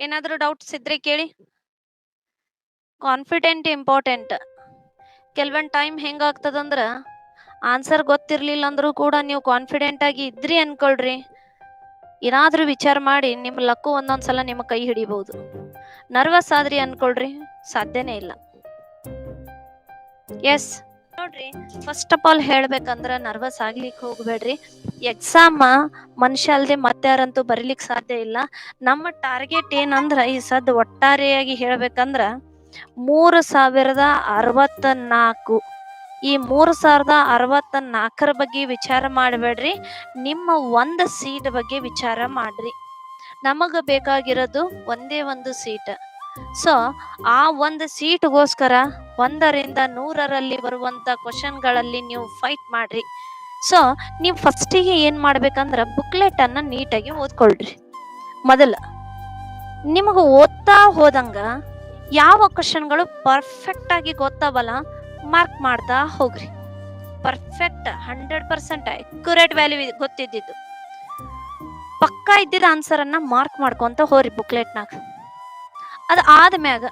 ಏನಾದರೂ ಡೌಟ್ಸ್ ಇದ್ರೆ ಕೇಳಿ. ಕಾನ್ಫಿಡೆಂಟ್ ಇಂಪಾರ್ಟೆಂಟ್ ಕೆಲವೊಂದು ಟೈಮ್ ಹೆಂಗಾಗ್ತದಂದ್ರೆ ಆನ್ಸರ್ ಗೊತ್ತಿರಲಿಲ್ಲ ಅಂದರೂ ಕೂಡ ನೀವು ಕಾನ್ಫಿಡೆಂಟ್ ಆಗಿ ಇದ್ರಿ ಅನ್ಕೊಳ್ರಿ. ಏನಾದರೂ ವಿಚಾರ ಮಾಡಿ ನಿಮ್ಮ ಲಕ್ಕು ಒಂದೊಂದ್ಸಲ ನಿಮ್ಮ ಕೈ ಹಿಡಿಬಹುದು ನರ್ವಸ್ ಆದ್ರಿ ಅನ್ಕೊಳ್ರಿ, ಸಾಧ್ಯನೇ ಇಲ್ಲ. ಎಸ್ ನೋಡ್ರಿ ಫಸ್ಟ್ ಆಫ್ ಆಲ್ ಹೇಳ್ಬೇಕಂದ್ರೆ ನರ್ವಸ್ ಆಗ್ಲಿಕ್ಕೆ ಹೋಗ್ಬೇಡ್ರಿ. ಎಕ್ಸಾಮ್ ಮನುಷ್ಯ ಅಲ್ಲದೆ ಮತ್ತಾರಂತೂ ಬರೀಲಿಕ್ಕೆ ಸಾಧ್ಯ ಇಲ್ಲ. ನಮ್ಮ ಟಾರ್ಗೆಟ್ ಏನಂದ್ರ ಈ ಸದ್ ಒಟ್ಟಾರೆಯಾಗಿ ಹೇಳ್ಬೇಕಂದ್ರ ಮೂರು ಸಾವಿರದ ಅರವತ್ತ ನಾಲ್ಕು ಈ ಮೂರು ಸಾವಿರದ ಅರವತ್ತ ನಾಲ್ಕರ ಬಗ್ಗೆ ವಿಚಾರ ಮಾಡಬೇಡ್ರಿ. ನಿಮ್ಮ ಒಂದು ಸೀಟ್ ಬಗ್ಗೆ ವಿಚಾರ ಮಾಡ್ರಿ. ನಮಗ ಬೇಕಾಗಿರೋದು ಒಂದೇ ಒಂದು ಸೀಟ್ ಸೊ ಆ ಒಂದು ಸೀಟ್ಗೋಸ್ಕರ ಒಂದರಿಂದ ನೂರರಲ್ಲಿ ಬರುವಂತ ಕ್ವಶನ್ಗಳಲ್ಲಿ ನೀವು ಫೈಟ್ ಮಾಡ್ರಿ. ಸೊ ನೀವು ಫಸ್ಟಿಗೆ ಏನು ಮಾಡ್ಬೇಕಂದ್ರೆ ಬುಕ್ಲೆಟನ್ನು ನೀಟಾಗಿ ಓದ್ಕೊಳ್ರಿ. ಮೊದಲ, ನಿಮಗೆ ಓದ್ತಾ ಹೋದಂಗೆ ಯಾವ ಕ್ವಶನ್ಗಳು ಪರ್ಫೆಕ್ಟಾಗಿ ಗೊತ್ತಾವಲ್ಲ ಮಾರ್ಕ್ ಮಾಡ್ತಾ ಹೋಗ್ರಿ. Perfect hundred percent accurate value ಗೊತ್ತಿದ್ದಿದ್ದು. ಪಕ್ಕಾ ಇದ್ದಿದ್ದ ಆನ್ಸರನ್ನು ಮಾರ್ಕ್ ಮಾಡ್ಕೊಂತ ಹೋಗ್ರಿ ಬುಕ್ಲೆಟ್ನಾಗ ಅದು ಆದ್ಮ್ಯಾಗ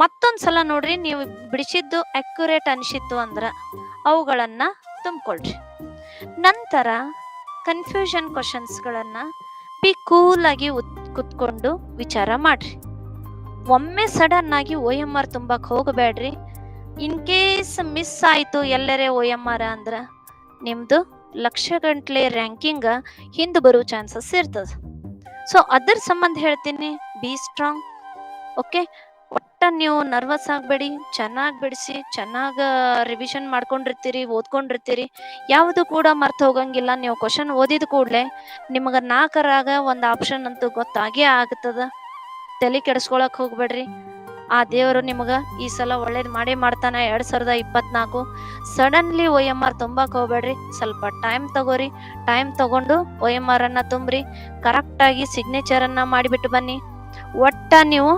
ಮತ್ತೊಂದ್ಸಲ ನೋಡ್ರಿ ನೀವು ಬಿಡಿಸಿದ್ದು ಅಕ್ಯುರೇಟ್ ಅನಿಸಿತ್ತು ಅಂದ್ರ ಅವುಗಳನ್ನ ತುಂಬಿಕೊಳ್ರಿ. ನಂತರ ಕನ್ಫ್ಯೂಷನ್ ಕ್ವಶನ್ಸ್ಗಳನ್ನ ಬಿ ಕೂಲ್ ಆಗಿ ಉತ್, ಕುತ್ಕೊಂಡು ವಿಚಾರ ಮಾಡಿರಿ. ಒಮ್ಮೆ ಸಡನ್ ಆಗಿ ಓ ಎಂ ಆರ್ ತುಂಬಕ್ಕೆ ಹೋಗಬೇಡ್ರಿ. ಇನ್ ಕೇಸ್ ಮಿಸ್ ಆಯ್ತು ಎಲ್ಲರೇ ಓ ಎಂ ಆರ್ ಅಂದ್ರೆ ನಿಮ್ಮದು ಲಕ್ಷ ಗಂಟ್ಲೆ ರ್ಯಾಂಕಿಂಗ್ ಹಿಂದೆ ಬರೋ ಚಾನ್ಸಸ್ ಇರ್ತದೆ. ಸೊ ಅದ್ರ ಸಂಬಂಧ ಹೇಳ್ತೀನಿ ಬಿ ಸ್ಟ್ರಾಂಗ್ ಓಕೆ ನೀವು ನರ್ವಸ್ ಆಗಬೇಡಿ, ಚೆನ್ನಾಗಿ ಬಿಡಿಸಿ, ಚೆನ್ನಾಗಿ ರಿವಿಷನ್ ಮಾಡ್ಕೊಂಡಿರ್ತೀರಿ, ಓದ್ಕೊಂಡಿರ್ತೀರಿ. ಯಾವುದು ಕೂಡ ಮರ್ತು ಹೋಗಂಗಿಲ್ಲ. ನೀವು ಕ್ವಶನ್ ಓದಿದ ಕೂಡಲೇ ನಿಮಗೆ ನಾಲ್ಕರಾಗ ಒಂದು ಆಪ್ಷನ್ ಅಂತೂ ಗೊತ್ತಾಗೇ ಆಗ್ತದ. ತಲೆ ಕೆಡಿಸ್ಕೊಳಕ್ ಹೋಗ್ಬೇಡ್ರಿ. ಆ ದೇವರು ನಿಮಗೆ ಈ ಸಲ ಒಳ್ಳೇದು ಮಾಡಿ ಮಾಡ್ತಾನ ಎರಡ್ ಸಾವಿರದ ಇಪ್ಪತ್ನಾಲ್ಕು. ಸಡನ್ಲಿ ಒ ಎಂ ಆರ್ ತುಂಬಾಕ್ ಹೋಗ್ಬೇಡ್ರಿ. ಸ್ವಲ್ಪ ಟೈಮ್ ತಗೋರಿ. ಟೈಮ್ ತಗೊಂಡು ಒ ಎಂ ಆರನ್ನು ತುಂಬ್ರಿ. ಕರೆಕ್ಟಾಗಿ ಸಿಗ್ನೇಚರ್ ಅನ್ನ ಮಾಡಿಬಿಟ್ಟು ಬನ್ನಿ. ಒಟ್ಟ ನೀವು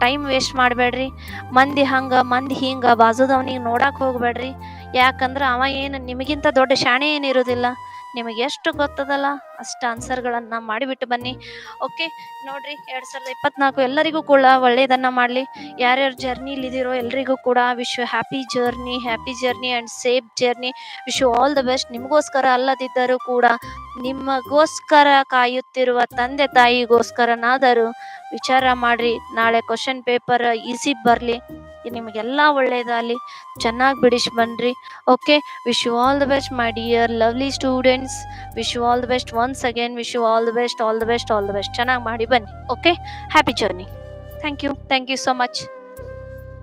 ಟೈಮ್ ವೇಸ್ಟ್ ಮಾಡಬೇಡ್ರಿ. ಮಂದಿ ಹಂಗ, ಮಂದಿ ಹಿಂಗೆ, ಬಾಜುದವನಿಗೆ ನೋಡಕ್ ಹೋಗಬೇಡ್ರಿ. ಯಾಕಂದ್ರೆ ಅವ ಏನು ನಿಮಗಿಂತ ದೊಡ್ಡ ಶಾಣೆ ಏನಿರೋದಿಲ್ಲ ನಿಮಗೆ ಎಷ್ಟು ಗೊತ್ತದಲ್ಲ? ಅಷ್ಟು ಆನ್ಸರ್ಗಳನ್ನು ಮಾಡಿಬಿಟ್ಟು ಬನ್ನಿ. ಓಕೆ ನೋಡ್ರಿ, ಎರಡು ಸಾವಿರದ ಇಪ್ಪತ್ನಾಲ್ಕು ಎಲ್ಲರಿಗೂ ಕೂಡ ಒಳ್ಳೆಯದನ್ನು ಮಾಡಲಿ. ಯಾರ್ಯಾರು ಜರ್ನಿಲಿದ್ದೀರೋ ಎಲ್ಲರಿಗೂ ಕೂಡ wish you happy journey happy journey and safe journey wish you all the best ನಿಮಗೋಸ್ಕರ ಅಲ್ಲದಿದ್ದರೂ ಕೂಡ ನಿಮಗೋಸ್ಕರ ಕಾಯುತ್ತಿರುವ ತಂದೆ ತಾಯಿಗೋಸ್ಕರನಾದರೂ ವಿಚಾರ ಮಾಡ್ರಿ. ನಾಳೆ ಕ್ವಶನ್ ಪೇಪರ್ ಈಸಿ ಬರ್ಲಿ. ನಿಮಗೆಲ್ಲ ಒಳ್ಳೇದಾಗಲಿ ಚೆನ್ನಾಗಿ ಬಿಡಿಸಿ ಬನ್ನಿರಿ okay wish you all the best my dear lovely students wish you all the best once again wish you all the best all the best all the best ಚೆನ್ನಾಗಿ ಮಾಡಿ ಬನ್ನಿ. Okay happy journey thank you thank you so much